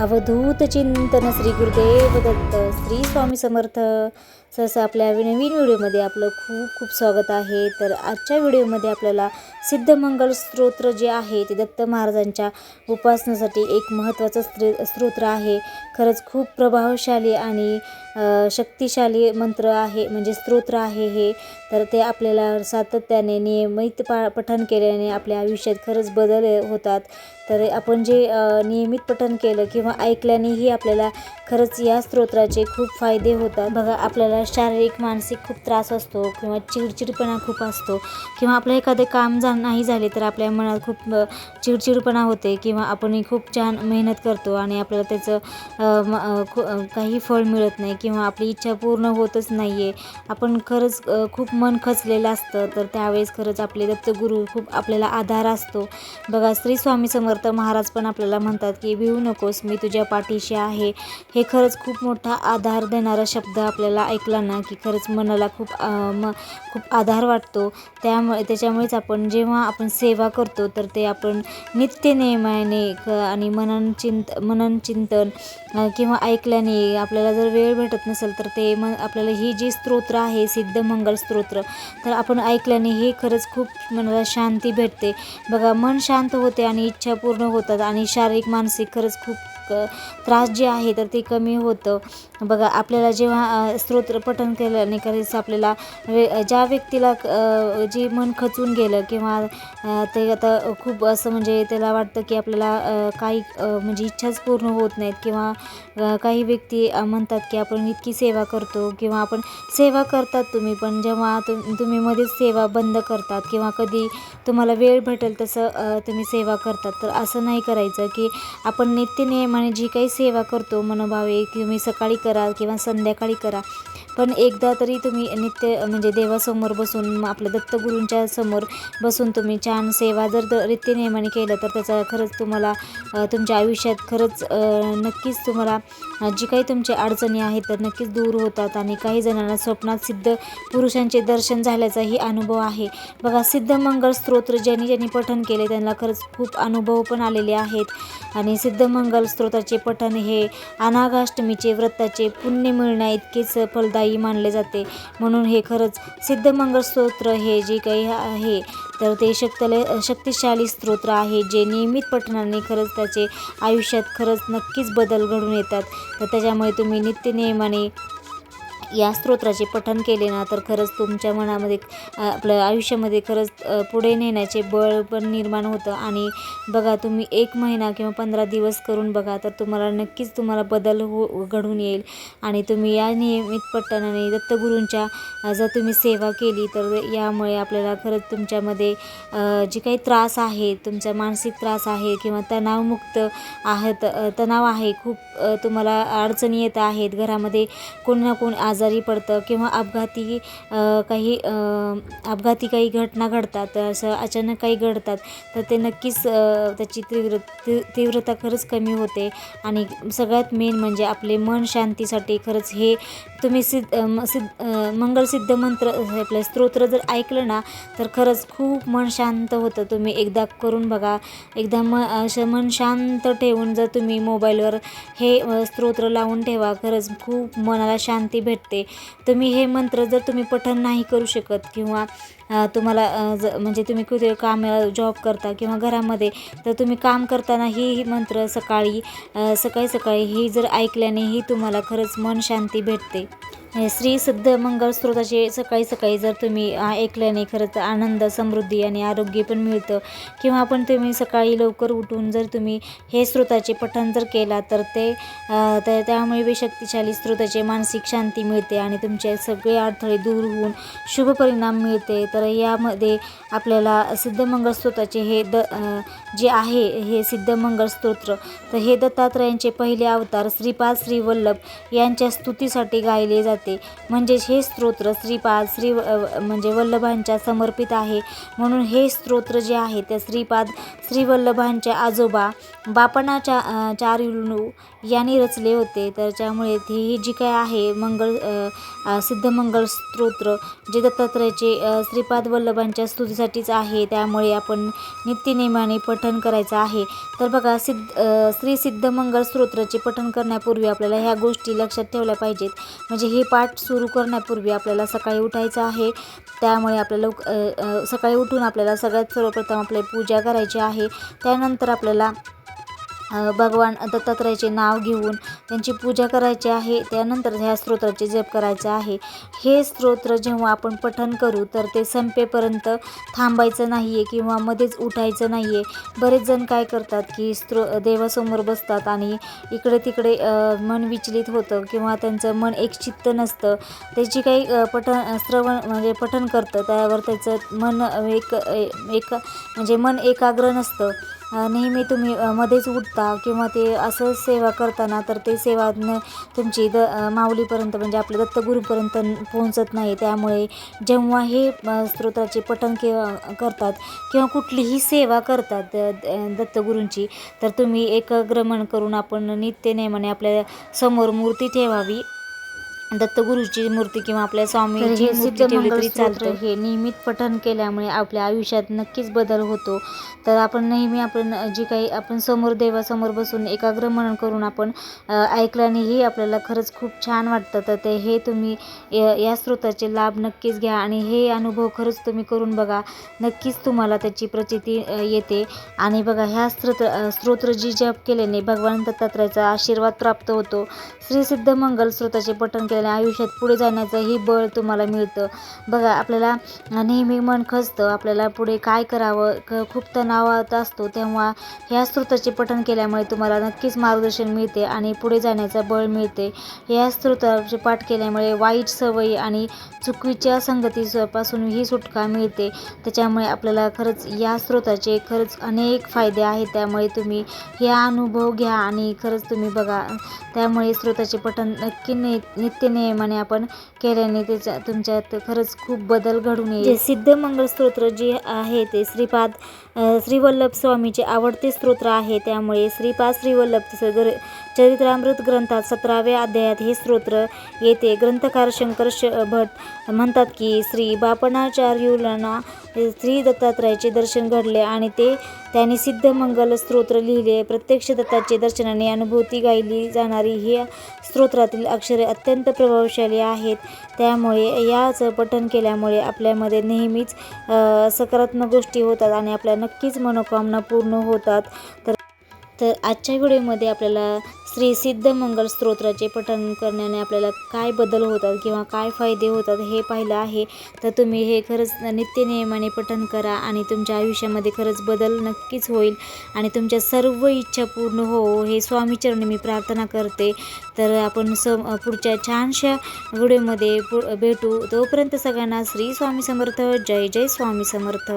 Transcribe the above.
अवधूत चिंतन श्री गुरुदेव दत्त श्री स्वामी समर्थ. सहसा आपल्या नवीन व्हिडिओमध्ये आपलं खूप खूप स्वागत आहे. तर आजच्या व्हिडिओमध्ये आपल्याला सिद्धमंगल स्तोत्र जे आहे ते दत्त महाराजांच्या उपासनेसाठी एक महत्त्वाचं स्त्री स्तोत्र आहे. खरंच खूप प्रभावशाली आणि शक्तिशाली मंत्र आहे म्हणजे स्तोत्र आहे हे. तर ते आपल्याला सातत्याने नियमित पा पठण केल्याने आपल्या आयुष्यात खरंच बदल होतात. तर आपण जे नियमित पठन केलं किंवा ऐकल्यानेही आपल्याला खरंच या स्तोत्राचे खूप फायदे होतात. बघा आपल्याला शारीरिक मानसिक खूप त्रास असतो किंवा चिडचिडपणा खूप असतो किंवा आपलं एखादं काम जा नाही झाले तर आपल्या मनात खूप चिडचिडपणा होते किंवा आपण खूप छान मेहनत करतो आणि आपल्याला त्याचं खू- काही फळ मिळत नाही किंवा आपली इच्छा पूर्ण होतच नाही आहे आपण खरंच खूप मन खचलेलं असतं तर त्यावेळेस खरंच आपले दत्तगुरू खूप आपल्याला आधार असतो. बघा श्री स्वामी समर्थ महाराज पण आपल्याला म्हणतात की भिवू नकोस मी तुझ्या पाठीशी आहे. हे खरंच खूप मोठा आधार देणारा शब्द आपल्याला ऐकला ना की खरंच मनाला खूप म खूप आधार वाटतो. त्यामुळे त्याच्यामुळेच आपण जेव्हा आपण सेवा करतो तर ते आपण नित्य नियमाने आणि मनन चिंत मनन चिंतन किंवा ऐकल्याने आपल्याला जर वेळ भेटत नसेल तर ते मग आपल्याला ही जी स्तोत्र आहे सिद्धमंगल स्तोत्र तर आपण ऐकल्याने हे खरंच खूप मनाला शांती भेटते. बघा मन शांत होते आणि इच्छा पूर्ण होतात आणि शारीरिक मानसिक खरंच खूप क- त्रास जे आहे तर ते कमी होतं. बघा आपल्याला जेव्हा अ, स्तोत्र पठण केल्याने कधीच आपल्याला वे ज्या व्यक्तीला जे मन खचून गेलं किंवा ते आता खूप असं म्हणजे त्याला वाटतं की आपल्याला काही म्हणजे इच्छाच पूर्ण होत नाहीत किंवा काही व्यक्ती म्हणतात की आपण इतकी सेवा करतो किंवा आपण सेवा करतात तुम्ही पण जेव्हा तुम तुम्ही मध्येच सेवा बंद करतात किंवा कधी तुम्हाला वेळ भेटेल तसं तुम्ही सेवा करतात. तर असं नाही करायचं की आपण नित्य नियमाने जी काही सेवा करतो मनोभावे की तुम्ही सकाळी करा किंवा संध्याकाळी करा पण एकदा तरी तुम्ही नित्य म्हणजे देवासमोर बसून आपल्या दत्तगुरूंच्या समोर बसून तुम्ही छान सेवा जर द नियमाने केलं तर त्याचा खरंच तुम्हाला तुमच्या आयुष्यात खरंच नक्कीच तुम्हाला जी काही तुमची अडचणी आहेत तर नक्कीच दूर होतात आणि काही जणांना स्वप्नात सिद्ध पुरुषांचे दर्शन झाल्याचाही अनुभव आहे. बघा सिद्धमंगल स्तोत्र ज्यांनी ज्यांनी पठण केले त्यांना खरंच खूप अनुभव पण आलेले आहेत. आणि सिद्धमंगल स्तोत्राचे पठण हे अनागाष्टमीचे व्रताचे पुण्य मिळण्या इतकेच फलदायी मानले जाते. म्हणून हे खरंच सिद्धमंगल स्तोत्र हे जे काही आहे तर ते शक्तले शक्तिशाली स्तोत्र आहे जे नियमित पठणाने खरंच त्याचे आयुष्यात खरंच नक्कीच बदल घडून येतात. तर त्याच्यामुळे तुम्ही नित्य नियमाने या स्तोत्राचे पठण केले ना तर खरंच तुमच्या मनामध्ये आपलं आयुष्यामध्ये खरंच पुढे नेण्याचे बळ पण निर्माण होतं. आणि बघा तुम्ही एक महिना किंवा पंधरा दिवस करून बघा तर तुम्हाला नक्कीच तुम्हाला बदल हो घडून येईल. आणि तुम्ही या नियमित पठणाने दत्तगुरूंच्या जर तुम्ही सेवा केली तर यामुळे आपल्याला खरंच तुमच्यामध्ये जे काही त्रास आहे तुमचा मानसिक त्रास आहे किंवा तणावमुक्त आहेत तणाव आहे खूप तुम्हाला अडचणी येत आहेत. घरामध्ये कोण ना कोण आज आजारी पडतं किंवा अपघाती काही अपघाती काही घटना घडतात असं अचानक काही घडतात तर ते नक्कीच त्याची तीव्र ती- तीव्रता खरंच कमी होते. आणि सगळ्यात मेन म्हणजे आपले मन शांतीसाठी खरंच हे तुम्ही सिद्ध म- सिद्ध मंगलसिद्ध मंत्र हे आपलं स्तोत्र जर ऐकलं ना तर खरंच खूप मन शांत होतं. तुम्ही एकदा करून बघा. एकदा म असं मन शांत ठेवून जर तुम्ही मोबाईलवर हे स्तोत्र लावून ठेवा खरंच खूप मनाला शांती भेटते तुम्ही हे मंत्र जर तुम्ही पठण नाही करू शकत किंवा तुम्हाला ज म्हणजे तुम्ही कुठे काम जॉब करता किंवा घरामध्ये तर तुम्ही काम करताना ही मंत्र सकाळी सकाळी सकाळी ही जर ऐकल्यानेही तुम्हाला खरंच मन शांती भेटते. श्री सिद्ध मंगळ स्त्रोताचे सकाळी सकाळी जर तुम्ही ऐकल्याने खरंच आनंद समृद्धी आणि आरोग्य पण मिळतं. किंवा पण तुम्ही सकाळी लवकर उठून जर तुम्ही हे स्रोताचे पठण जर केला तर ते तर त्यामुळे बी शक्तिशाली स्रोताचे मानसिक शांती मिळते आणि तुमचे सगळे अडथळे दूर होऊन शुभ परिणाम मिळते. तर यामध्ये आपल्याला सिद्धमंगल स्तोत्राचे हे द जे आहे हे सिद्धमंगल स्तोत्र तर हे दत्तात्रयांचे पहिले अवतार श्रीपाद श्री वल्लभ यांच्या स्तुतीसाठी गायले जाते. म्हणजेच हे स्तोत्र श्रीपाद श्री म्हणजे वल्लभांच्या समर्पित आहे. म्हणून हे स्तोत्र जे आहे त्या श्रीपाद श्रीवल्लभांच्या आजोबा बापणाच्या चारुलू यांनी रचले होते. तर त्यामुळे ते ही जी काय आहे मंगळ सिद्धमंगळ सिद्धमंगल स्तोत्र जे दत्तात्रयाचे श्रीपाद वल्लभांच्या स्तुतीसाठीच आहे त्यामुळे आपण नित्यनेमाने पठण करायचं आहे. तर बघा सिद्ध श्री सिद्धमंगल स्तोत्राचे पठण करण्यापूर्वी आपल्याला ह्या गोष्टी लक्षात ठेवल्या पाहिजेत. म्हणजे हे पाठ सुरू करण्यापूर्वी आपल्याला सकाळी उठायचं आहे. त्यामुळे आपल्याला सकाळी उठून आपल्याला सगळ्यात सर्वप्रथम आपली पूजा करायची आहे. त्यानंतर आपल्याला भगवान दत्तात्रयाचे नाव घेऊन त्यांची पूजा करायची आहे त्यानंतर ह्या स्तोत्राचे जप करायचे आहे. हे स्तोत्र जेव्हा आपण पठण करू तर ते संपेपर्यंत थांबायचं नाही आहे किंवा मध्येच उठायचं नाही आहे बरेच जण काय करतात की स्त्रो देवासमोर बसतात आणि इकडे तिकडे मन विचलित होतं किंवा त्यांचं मन एकचित्त नसतं. त्याची काही अ, पठण श्रवण म्हणजे पठण करतं त्यावर त्याचं मन एक एक म्हणजे मन एकाग्र नसतं. नेहमी तुम्ही मध्येच उठता किंवा ते असं सेवा करताना तर ते सेवा तुमची द माऊलीपर्यंत म्हणजे आपल्या दत्तगुरूपर्यंत पोहोचत नाही. त्यामुळे जेव्हा हे स्तोत्राचे पठण किंवा करतात किंवा कुठलीही सेवा करतात द- द- दत्तगुरूंची तर तुम्ही एकाग्रमन करून आपण नित्यनेमाने आपल्यासमोर मूर्ती ठेवावी. दत्तगुरूची मूर्ती किंवा आपल्या स्वामीची हे हे नियमित पठण केल्यामुळे आपल्या आयुष्यात नक्कीच बदल होतो. तर आपण नेहमी आपण जी काही आपण समोर देवासमोर बसून एकाग्र मनन करून आपण ऐकल्यानेही आपल्याला खरंच खूप छान वाटतं. तर ते हे तुम्ही या स्रोताचे लाभ नक्कीच घ्या आणि हे अनुभव खरंच तुम्ही करून बघा. नक्कीच तुम्हाला त्याची प्रचिती येते. आणि बघा ह्या स्त्रोत्र अ, स्तोत्र जी जप केल्याने भगवान दत्तात्रयाचा आशीर्वाद प्राप्त होतो. श्री सिद्धमंगल स्रोताचे पठण आपल्याला आयुष्यात पुढे जाण्याचंही बळ तुम्हाला मिळतं. बघा आपल्याला नेहमी मन खचतं. आपल्याला पुढे काय करावं? क खूप तणावात असतो. तेव्हा ह्या स्त्रोताचे पठण केल्यामुळे तुम्हाला नक्कीच मार्गदर्शन मिळते आणि पुढे जाण्याचं बळ मिळते. या स्त्रोताचे पाठ केल्यामुळे वाईट सवयी आणि चुकीच्या संगतीपासून ही सुटका मिळते. त्याच्यामुळे आपल्याला खरंच या स्रोताचे खरंच अनेक फायदे आहेत. त्यामुळे तुम्ही ह्या अनुभव घ्या आणि खरंच तुम्ही बघा. त्यामुळे स्रोताचे पठण नक्की नि नियमाने आपण केल्याने त्याच्या तुमच्यात खरंच खूप बदल घडून येईल. सिद्ध सिद्धमंगल स्तोत्र जे आहे ते श्रीपाद श्रीवल्लभ स्वामीचे आवडते स्तोत्र आहे. त्यामुळे श्रीपाद श्रीवल्लभ गर चरित्रामृत ग्रंथात सतराव्या अध्यायात हे स्तोत्र येते. ग्रंथकार शंकर श भट म्हणतात की श्री बापणाचार्युलांना श्री दत्तात्रयाचे दर्शन घडले आणि ते त्यांनी सिद्धमंगल स्तोत्र लिहिले. प्रत्यक्ष दत्ताचे दर्शनाने अनुभूती गायली जाणारी ही स्तोत्रातील अक्षरे अत्यंत प्रभावशाली आहेत. त्यामुळे याचं पठन केल्यामुळे आपल्यामध्ये नेहमीच सकारात्मक गोष्टी होतात आणि आपल्या नक्कीच मनोकामना पूर्ण होतात. तर तर आजच्या व्हिडिओमध्ये आपल्याला श्री सिद्धमंगल स्तोत्राचे पठण करण्याने आपल्याला काय बदल होतात किंवा काय फायदे होतात हे पाहिलं आहे. तर तुम्ही हे खरंच नित्यनियमाने पठण करा आणि तुमच्या आयुष्यामध्ये खरंच बदल नक्कीच होईल. आणि तुमच्या सर्व इच्छा पूर्ण हो हे स्वामीचरणी मी प्रार्थना करते. तर आपण स पुढच्या छानशा व्हिडिओमध्ये पु भेटू. तोपर्यंत सगळ्यांना श्री स्वामी समर्थ. जय जय स्वामी समर्थ.